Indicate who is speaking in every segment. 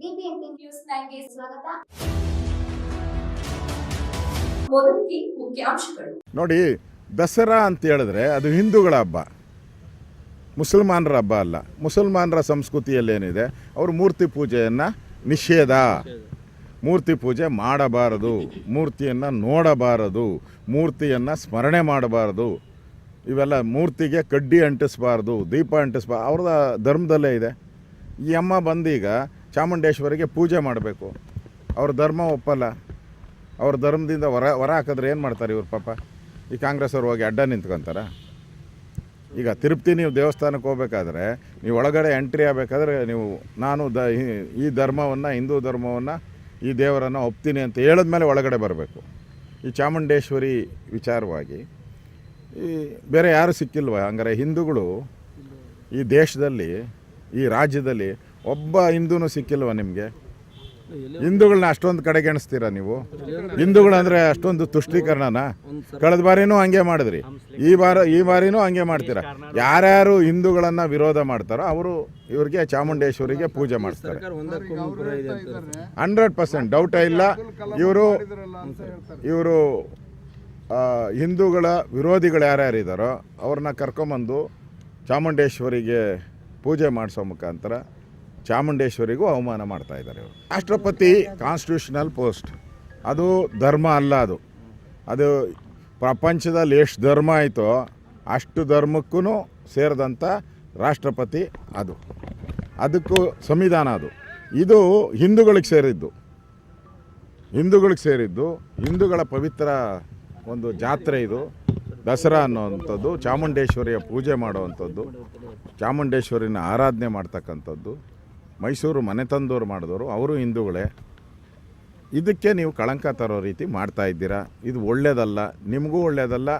Speaker 1: News ಸ್ವಾಗತ. ಮುಖ್ಯಾಂಶಗಳು.
Speaker 2: ನೋಡಿ, ದಸರಾ ಅಂತ ಹೇಳಿದ್ರೆ ಅದು ಹಿಂದೂಗಳ ಹಬ್ಬ. ಮುಸಲ್ಮಾನರ ಹಬ್ಬ ಅಲ್ಲ. ಮುಸಲ್ಮಾನರ ಸಂಸ್ಕೃತಿಯಲ್ಲಿ ಏನಿದೆ ಅವರು ಮೂರ್ತಿ ಪೂಜೆಯನ್ನು ನಿಷೇಧ. ಮೂರ್ತಿ ಪೂಜೆ ಮಾಡಬಾರದು. ಮೂರ್ತಿಯನ್ನು ನೋಡಬಾರದು. ಮೂರ್ತಿಯನ್ನು ಸ್ಮರಣೆ ಮಾಡಬಾರದು. ಇವೆಲ್ಲ ಮೂರ್ತಿಗೆ ಕಡ್ಡಿ ಅಂಟಿಸ್ಬಾರ್ದು, ದೀಪ ಅಂಟಿಸ್ಬಾರ್ದು. ಅವ್ರದ ಧರ್ಮದಲ್ಲೇ ಇದೆ. ಈ ಅಮ್ಮ ಬಂದೀಗ ಚಾಮುಂಡೇಶ್ವರಿಗೆ ಪೂಜೆ ಮಾಡಬೇಕು. ಅವ್ರ ಧರ್ಮ ಒಪ್ಪಲ್ಲ. ಅವ್ರ ಧರ್ಮದಿಂದ ಹೊರ ಹೊರ ಹಾಕಿದ್ರೆ ಏನು ಮಾಡ್ತಾರೆ ಇವ್ರ ಪಾಪ? ಈ ಕಾಂಗ್ರೆಸ್ ಅವ್ರು ಹೋಗಿ ಅಡ್ಡ ನಿಂತ್ಕೊಂತಾರ? ಈಗ ತಿರುಪತಿ ನೀವು ದೇವಸ್ಥಾನಕ್ಕೆ ಹೋಗ್ಬೇಕಾದ್ರೆ ನೀವು ಒಳಗಡೆ ಎಂಟ್ರಿ ಆಗಬೇಕಾದ್ರೆ ನೀವು, ನಾನು ದ, ಈ- ಧರ್ಮವನ್ನು, ಹಿಂದೂ ಧರ್ಮವನ್ನು, ಈ ದೇವರನ್ನು ಒಪ್ತೀನಿ ಅಂತ ಹೇಳಿದ ಮೇಲೆ ಒಳಗಡೆ ಬರಬೇಕು. ಈ ಚಾಮುಂಡೇಶ್ವರಿ ವಿಚಾರವಾಗಿ, ಈ, ಬೇರೆ ಯಾರು ಸಿಕ್ಕಿಲ್ವ? ಹಂಗಾರೆ ಹಿಂದೂಗಳು ಈ ದೇಶದಲ್ಲಿ, ಈ ರಾಜ್ಯದಲ್ಲಿ ಒಬ್ಬ ಹಿಂದೂನು ಸಿಕ್ಕಿಲ್ವ ನಿಮಗೆ? ಹಿಂದೂಗಳನ್ನ ಅಷ್ಟೊಂದು ಕಡೆಗೆಣಿಸ್ತೀರ ನೀವು? ಹಿಂದೂಗಳಂದ್ರೆ ಅಷ್ಟೊಂದು ತುಷ್ಟೀಕರಣನ? ಕಳೆದ ಬಾರಿನೂ ಹಂಗೆ ಮಾಡಿದ್ರಿ. ಈ ಬಾರ, ಈ ಬಾರಿನೂ ಹಂಗೆ ಮಾಡ್ತೀರಾ? ಯಾರ್ಯಾರು ಹಿಂದೂಗಳನ್ನ ವಿರೋಧ ಮಾಡ್ತಾರೋ ಅವರು ಇವ್ರಿಗೆ ಚಾಮುಂಡೇಶ್ವರಿಗೆ ಪೂಜೆ
Speaker 3: ಮಾಡ್ತಾರೆ.
Speaker 2: ಹಂಡ್ರೆಡ್ ಪರ್ಸೆಂಟ್ ಡೌಟೇ ಇಲ್ಲ. ಇವರು ಇವರು ಹಿಂದೂಗಳ ವಿರೋಧಿಗಳು ಯಾರ್ಯಾರು ಇದ್ದಾರೋ ಅವ್ರನ್ನ ಕರ್ಕೊಂಬಂದು ಚಾಮುಂಡೇಶ್ವರಿಗೆ ಪೂಜೆ ಮಾಡಿಸೋ ಮುಖಾಂತರ ಚಾಮುಂಡೇಶ್ವರಿಗೂ ಅವಮಾನ ಮಾಡ್ತಾ ಇದ್ದಾರೆ ಇವರು. ರಾಷ್ಟ್ರಪತಿ ಕಾನ್ಸ್ಟಿಟ್ಯೂಷನಲ್ ಪೋಸ್ಟ್ ಅದು ಧರ್ಮ ಅಲ್ಲ ಅದು. ಅದು ಪ್ರಪಂಚದಲ್ಲಿ ಎಷ್ಟು ಧರ್ಮ ಆಯಿತೋ ಅಷ್ಟು ಧರ್ಮಕ್ಕೂ ಸೇರಿದಂಥ ರಾಷ್ಟ್ರಪತಿ ಅದು. ಅದಕ್ಕೂ ಸಂವಿಧಾನ ಅದು. ಇದು ಹಿಂದೂಗಳಿಗೆ ಸೇರಿದ್ದು. ಹಿಂದೂಗಳಿಗೆ ಸೇರಿದ್ದು. ಹಿಂದೂಗಳ ಪವಿತ್ರ ಒಂದು ಜಾತ್ರೆ ಇದು. ದಸರಾ ಅನ್ನೋವಂಥದ್ದು, ಚಾಮುಂಡೇಶ್ವರಿಯ ಪೂಜೆ ಮಾಡುವಂಥದ್ದು, ಚಾಮುಂಡೇಶ್ವರಿನ ಆರಾಧನೆ ಮಾಡ್ತಕ್ಕಂಥದ್ದು. ಮೈಸೂರು ಮನೆ ತಂದೋರು ಮಾಡಿದವರು, ಅವರು ಹಿಂದೂಗಳೇ. ಇದಕ್ಕೆ ನೀವು ಕಳಂಕ ತರೋ ರೀತಿ ಮಾಡ್ತಾ ಇದ್ದೀರಾ? ಇದು ಒಳ್ಳೇದಲ್ಲ, ನಿಮಗೂ ಒಳ್ಳೆಯದಲ್ಲ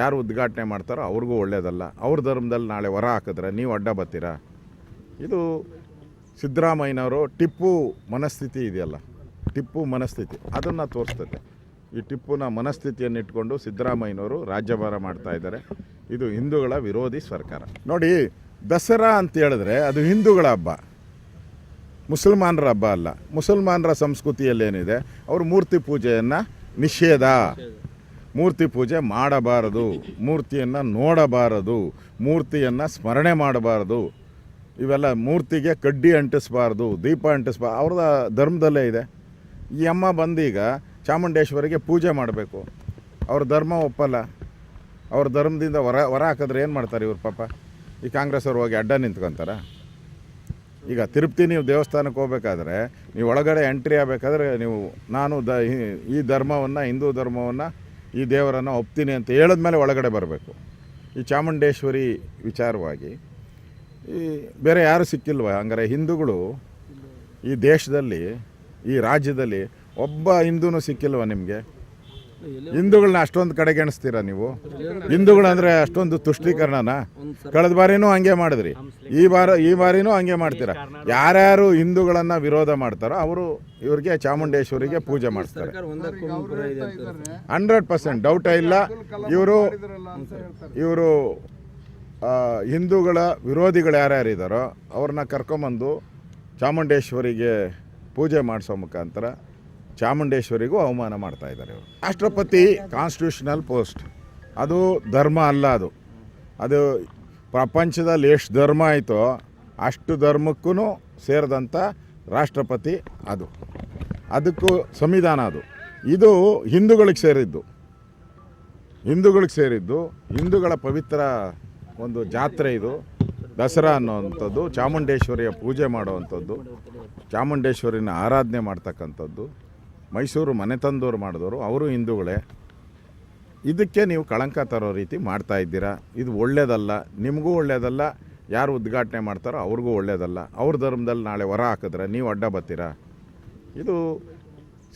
Speaker 2: ಯಾರು ಉದ್ಘಾಟನೆ ಮಾಡ್ತಾರೋ ಅವ್ರಿಗೂ ಒಳ್ಳೆಯದಲ್ಲ ಅವ್ರ ಧರ್ಮದಲ್ಲಿ ನಾಳೆ ಹೊರ ಹಾಕಿದ್ರೆ ನೀವು ಅಡ್ಡ ಬರ್ತೀರಾ ಇದು ಸಿದ್ದರಾಮಯ್ಯನವರು ಟಿಪ್ಪು ಮನಸ್ಥಿತಿ ಇದೆಯಲ್ಲ, ಟಿಪ್ಪು ಮನಸ್ಥಿತಿ, ಅದನ್ನು ತೋರಿಸ್ತದೆ. ಈ ಟಿಪ್ಪುನ ಮನಸ್ಥಿತಿಯನ್ನು ಇಟ್ಕೊಂಡು ಸಿದ್ದರಾಮಯ್ಯನವರು ರಾಜ್ಯಭಾರ ಮಾಡ್ತಾ ಇದ್ದಾರೆ. ಇದು ಹಿಂದೂಗಳ ವಿರೋಧಿ ಸರ್ಕಾರ. ನೋಡಿ, ದಸರಾ ಅಂತ ಹೇಳಿದ್ರೆ ಅದು ಹಿಂದೂಗಳ ಹಬ್ಬ. ಮುಸಲ್ಮಾನರ ಹಬ್ಬ ಅಲ್ಲ, ಮುಸಲ್ಮಾನರ ಸಂಸ್ಕೃತಿಯಲ್ಲಿ ಏನಿದೆ ಅವರು ಮೂರ್ತಿ ಪೂಜೆಯನ್ನು ನಿಷೇಧ. ಮೂರ್ತಿ ಪೂಜೆ ಮಾಡಬಾರದು, ಮೂರ್ತಿಯನ್ನು ನೋಡಬಾರದು, ಮೂರ್ತಿಯನ್ನು ಸ್ಮರಣೆ ಮಾಡಬಾರದು. ಇವೆಲ್ಲ ಮೂರ್ತಿಗೆ ಕಡ್ಡಿ ಅಂಟಿಸಬಾರ್ದು, ದೀಪ ಅಂಟಿಸ್ಬಾರ್ದು ಅವ್ರದ ಧರ್ಮದಲ್ಲೇ ಇದೆ. ಈ ಅಮ್ಮ ಬಂದೀಗ ಚಾಮುಂಡೇಶ್ವರಿಗೆ ಪೂಜೆ ಮಾಡಬೇಕು. ಅವ್ರ ಧರ್ಮ ಒಪ್ಪಲ್ಲ. ಅವ್ರ ಧರ್ಮದಿಂದ ಹೊರ ಹೊರ ಹಾಕಿದ್ರೆ ಏನು ಮಾಡ್ತಾರೆ ಇವ್ರ ಪಾಪ? ಈ ಕಾಂಗ್ರೆಸ್ ಅವ್ರು ಹೋಗಿ ಅಡ್ಡ ನಿಂತ್ಕೊಂತಾರ? ಈಗ ತಿರುಪ್ತಿ ನೀವು ದೇವಸ್ಥಾನಕ್ಕೆ ಹೋಗ್ಬೇಕಾದ್ರೆ ನೀವು ಒಳಗಡೆ ಎಂಟ್ರಿ ಆಗಬೇಕಾದ್ರೆ ನೀವು, ನಾನು ದ ಈ- ಧರ್ಮವನ್ನು, ಹಿಂದೂ ಧರ್ಮವನ್ನು, ಈ ದೇವರನ್ನು ಒಪ್ತೀನಿ ಅಂತ ಹೇಳಿದ ಮೇಲೆ ಒಳಗಡೆ ಬರಬೇಕು. ಈ ಚಾಮುಂಡೇಶ್ವರಿ ವಿಚಾರವಾಗಿ, ಈ ಬೇರೆ ಯಾರು ಸಿಕ್ಕಿಲ್ವ? ಹಂಗಾರೆ ಹಿಂದೂಗಳು ಈ ದೇಶದಲ್ಲಿ, ಈ ರಾಜ್ಯದಲ್ಲಿ ಒಬ್ಬ ಹಿಂದೂನು ಸಿಕ್ಕಿಲ್ವ ನಿಮಗೆ? ಹಿಂದೂಗಳನ್ನ ಅಷ್ಟೊಂದು ಕಡೆಗೆಣಿಸ್ತೀರಾ ನೀವು? ಹಿಂದೂಗಳಂದ್ರೆ ಅಷ್ಟೊಂದು ತುಷ್ಟೀಕರಣನ? ಕಳೆದ ಬಾರಿನೂ ಹಂಗೆ ಮಾಡಿದ್ರಿ. ಈ ಬಾರ, ಈ ಬಾರಿನೂ ಹಂಗೆ ಮಾಡ್ತೀರಾ? ಯಾರ್ಯಾರು ಹಿಂದೂಗಳನ್ನ ವಿರೋಧ ಮಾಡ್ತಾರೋ ಅವರು ಇವ್ರಿಗೆ ಚಾಮುಂಡೇಶ್ವರಿಗೆ ಪೂಜೆ
Speaker 3: ಪುರ
Speaker 2: ಹಂಡ್ರೆಡ್ ಪರ್ಸೆಂಟ್ ಡೌಟೇ ಇಲ್ಲ. ಇವರು ಇವರು ಹಿಂದೂಗಳ ವಿರೋಧಿಗಳು ಯಾರ್ಯಾರು ಇದ್ದಾರೋ ಅವ್ರನ್ನ ಕರ್ಕೊಂಬಂದು ಚಾಮುಂಡೇಶ್ವರಿಗೆ ಪೂಜೆ ಮಾಡಿಸೋ ಮುಖಾಂತರ ಚಾಮುಂಡೇಶ್ವರಿಗೂ ಅವಮಾನ ಮಾಡ್ತಾ ಇದ್ದಾರೆ ರಾಷ್ಟ್ರಪತಿ ಕಾನ್ಸ್ಟಿಟ್ಯೂಷನಲ್ ಪೋಸ್ಟ್ ಅದು ಧರ್ಮ ಅಲ್ಲ ಅದು. ಅದು ಪ್ರಪಂಚದಲ್ಲಿ ಎಷ್ಟು ಧರ್ಮ ಆಯಿತೋ ಅಷ್ಟು ಧರ್ಮಕ್ಕೂ ಸೇರಿದಂಥ ರಾಷ್ಟ್ರಪತಿ ಅದು. ಅದಕ್ಕೂ ಸಂವಿಧಾನ ಅದು. ಇದು ಹಿಂದೂಗಳಿಗೆ ಸೇರಿದ್ದು. ಹಿಂದೂಗಳಿಗೆ ಸೇರಿದ್ದು. ಹಿಂದೂಗಳ ಪವಿತ್ರ ಒಂದು ಜಾತ್ರೆ ಇದು. ದಸರಾ ಅನ್ನೋವಂಥದ್ದು, ಚಾಮುಂಡೇಶ್ವರಿಯ ಪೂಜೆ ಮಾಡುವಂಥದ್ದು, ಚಾಮುಂಡೇಶ್ವರಿನ ಆರಾಧನೆ ಮಾಡ್ತಕ್ಕಂಥದ್ದು. ಮೈಸೂರು ಮನೆ ತಂದೋರು ಮಾಡಿದವರು, ಅವರು ಹಿಂದೂಗಳೇ. ಇದಕ್ಕೆ ನೀವು ಕಳಂಕ ತರೋ ರೀತಿ ಮಾಡ್ತಾ ಇದ್ದೀರಾ? ಇದು ಒಳ್ಳೇದಲ್ಲ, ನಿಮಗೂ ಒಳ್ಳೇದಲ್ಲ, ಯಾರು ಉದ್ಘಾಟನೆ ಮಾಡ್ತಾರೋ ಅವ್ರಿಗೂ ಒಳ್ಳೇದಲ್ಲ. ಅವ್ರ ಧರ್ಮದಲ್ಲಿ ನಾಳೆ ಹೊರ ಹಾಕಿದ್ರೆ ನೀವು ಅಡ್ಡ ಬರ್ತೀರಾ ಇದು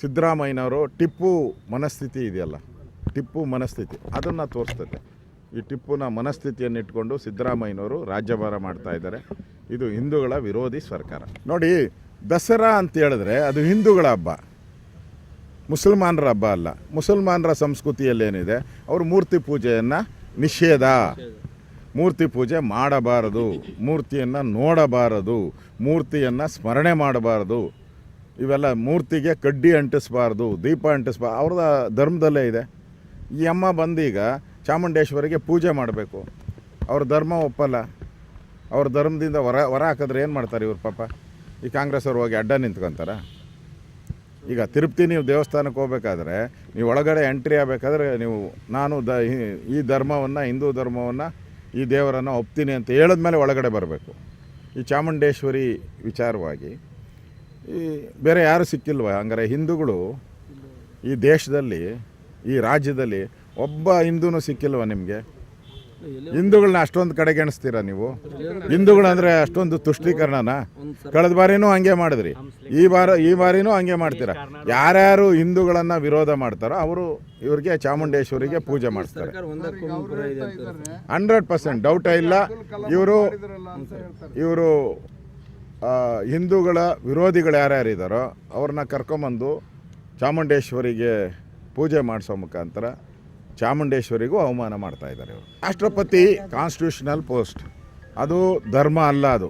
Speaker 2: ಸಿದ್ದರಾಮಯ್ಯನವರು ಟಿಪ್ಪು ಮನಸ್ಥಿತಿ ಇದೆಯಲ್ಲ, ಟಿಪ್ಪು ಮನಸ್ಥಿತಿ, ಅದನ್ನು ತೋರಿಸ್ತದೆ. ಈ ಟಿಪ್ಪುನ ಮನಸ್ಥಿತಿಯನ್ನು ಇಟ್ಕೊಂಡು ಸಿದ್ದರಾಮಯ್ಯನವರು ರಾಜ್ಯಭಾರ ಮಾಡ್ತಾ ಇದ್ದಾರೆ. ಇದು ಹಿಂದೂಗಳ ವಿರೋಧಿ ಸರ್ಕಾರ. ನೋಡಿ, ದಸರಾ ಅಂತ ಹೇಳಿದ್ರೆ ಅದು ಹಿಂದೂಗಳ ಹಬ್ಬ. ಮುಸಲ್ಮಾನರ ಹಬ್ಬ ಅಲ್ಲ. ಮುಸಲ್ಮಾನರ ಸಂಸ್ಕೃತಿಯಲ್ಲಿ ಏನಿದೆ ಅವರು ಮೂರ್ತಿ ಪೂಜೆಯನ್ನು ನಿಷೇಧ. ಮೂರ್ತಿ ಪೂಜೆ ಮಾಡಬಾರದು. ಮೂರ್ತಿಯನ್ನು ನೋಡಬಾರದು. ಮೂರ್ತಿಯನ್ನು ಸ್ಮರಣೆ ಮಾಡಬಾರದು. ಇವೆಲ್ಲ ಮೂರ್ತಿಗೆ ಕಡ್ಡಿ ಅಂಟಿಸ್ಬಾರ್ದು, ದೀಪ ಅಂಟಿಸ್ಬಾರ್ದು, ಅವ್ರದ ಧರ್ಮದಲ್ಲೇ ಇದೆ. ಈ ಅಮ್ಮ ಬಂದೀಗ ಚಾಮುಂಡೇಶ್ವರಿಗೆ ಪೂಜೆ ಮಾಡಬೇಕು. ಅವ್ರ ಧರ್ಮ ಒಪ್ಪಲ್ಲ. ಅವ್ರ ಧರ್ಮದಿಂದ ಹೊರ ಹೊರ ಹಾಕಿದ್ರೆ ಏನು ಮಾಡ್ತಾರೆ ಇವ್ರ ಪಾಪ? ಈ ಕಾಂಗ್ರೆಸ್ ಅವ್ರು ಹೋಗಿ ಅಡ್ಡ ನಿಂತ್ಕೊಂತಾರ? ಈಗ ತಿರುಪ್ತಿ ನೀವು ದೇವಸ್ಥಾನಕ್ಕೆ ಹೋಗ್ಬೇಕಾದ್ರೆ ನೀವು ಒಳಗಡೆ ಎಂಟ್ರಿ ಆಗಬೇಕಾದ್ರೆ ನೀವು, ನಾನು ದ ಈ- ಧರ್ಮವನ್ನು, ಹಿಂದೂ ಧರ್ಮವನ್ನು, ಈ ದೇವರನ್ನು ಒಪ್ತೀನಿ ಅಂತ ಹೇಳಿದ ಮೇಲೆ ಒಳಗಡೆ ಬರಬೇಕು. ಈ ಚಾಮುಂಡೇಶ್ವರಿ ವಿಚಾರವಾಗಿ, ಈ ಬೇರೆ ಯಾರು ಸಿಕ್ಕಿಲ್ವ? ಹಂಗಾರೆ ಹಿಂದೂಗಳು ಈ ದೇಶದಲ್ಲಿ, ಈ ರಾಜ್ಯದಲ್ಲಿ ಒಬ್ಬ ಹಿಂದೂನು ಸಿಕ್ಕಿಲ್ವ ನಿಮಗೆ? ಹಿಂದೂಗಳನ್ನ ಅಷ್ಟೊಂದು ಕಡೆಗೆಣಿಸ್ತೀರಾ ನೀವು? ಹಿಂದೂಗಳಂದ್ರೆ ಅಷ್ಟೊಂದು ತುಷ್ಟೀಕರಣನ? ಕಳೆದ ಬಾರಿನೂ ಹಂಗೆ ಮಾಡಿದ್ರಿ. ಈ ಬಾರ, ಈ ಬಾರಿನೂ ಹಂಗೆ ಮಾಡ್ತೀರಾ? ಯಾರ್ಯಾರು ಹಿಂದೂಗಳನ್ನ ವಿರೋಧ ಮಾಡ್ತಾರೋ ಅವರು ಇವ್ರಿಗೆ ಚಾಮುಂಡೇಶ್ವರಿಗೆ ಪೂಜೆ
Speaker 3: ಮಾಡ್ತಾರೆ
Speaker 2: ಹಂಡ್ರೆಡ್ ಪರ್ಸೆಂಟ್ ಡೌಟೇ ಇಲ್ಲ. ಇವರು ಇವರು ಹಿಂದೂಗಳ ವಿರೋಧಿಗಳು ಯಾರ್ಯಾರು ಇದ್ದಾರೋ ಅವ್ರನ್ನ ಕರ್ಕೊಂಬಂದು ಚಾಮುಂಡೇಶ್ವರಿಗೆ ಪೂಜೆ ಮಾಡಿಸೋ ಮುಖಾಂತರ ಚಾಮುಂಡೇಶ್ವರಿಗೂ ಅವಮಾನ ಮಾಡ್ತಾ ಇದ್ದಾರೆ ರಾಷ್ಟ್ರಪತಿ ಕಾನ್ಸ್ಟಿಟ್ಯೂಷನಲ್ ಪೋಸ್ಟ್ ಅದು ಧರ್ಮ ಅಲ್ಲ ಅದು.